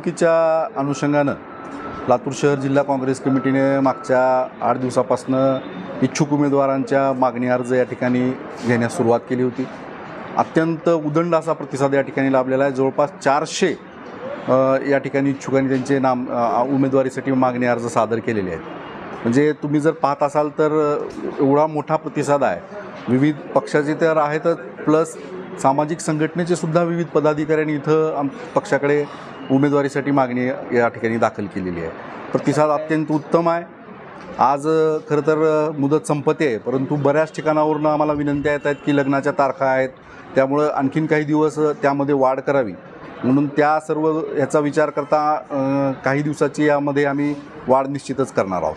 निवडणुकीच्या अनुषंगानं लातूर शहर जिल्हा काँग्रेस कमिटीने मागच्या आठ दिवसापासनं इच्छुक उमेदवारांच्या मागणी अर्ज या ठिकाणी घेण्यास सुरुवात केली होती. अत्यंत उदंड असा प्रतिसाद या ठिकाणी लाभलेला आहे. जवळपास चारशे या ठिकाणी इच्छुकांनी त्यांचे नाम उमेदवारीसाठी मागणी अर्ज सादर केलेले आहेत. म्हणजे तुम्ही जर पाहत असाल तर एवढा मोठा प्रतिसाद आहे. विविध पक्षाचे तर आहेतच प्लस सामाजिक संघटनेचे सुद्धा विविध पदाधिकाऱ्यांनी इथं आम पक्षाकडे उमेदवारीसाठी मागणी या ठिकाणी दाखल केलेली आहे. प्रतिसाद अत्यंत उत्तम आहे. आज खरं तर मुदत संपते आहे परंतु बऱ्याच ठिकाणावरून आम्हाला विनंत्या येत आहेत की लग्नाच्या तारखा आहेत. त्यामुळं आणखीन काही दिवस त्यामध्ये वाढ करावी. म्हणून त्या सर्व ह्याचा विचार करता काही दिवसाची यामध्ये आम्ही वाढ निश्चितच करणार आहोत.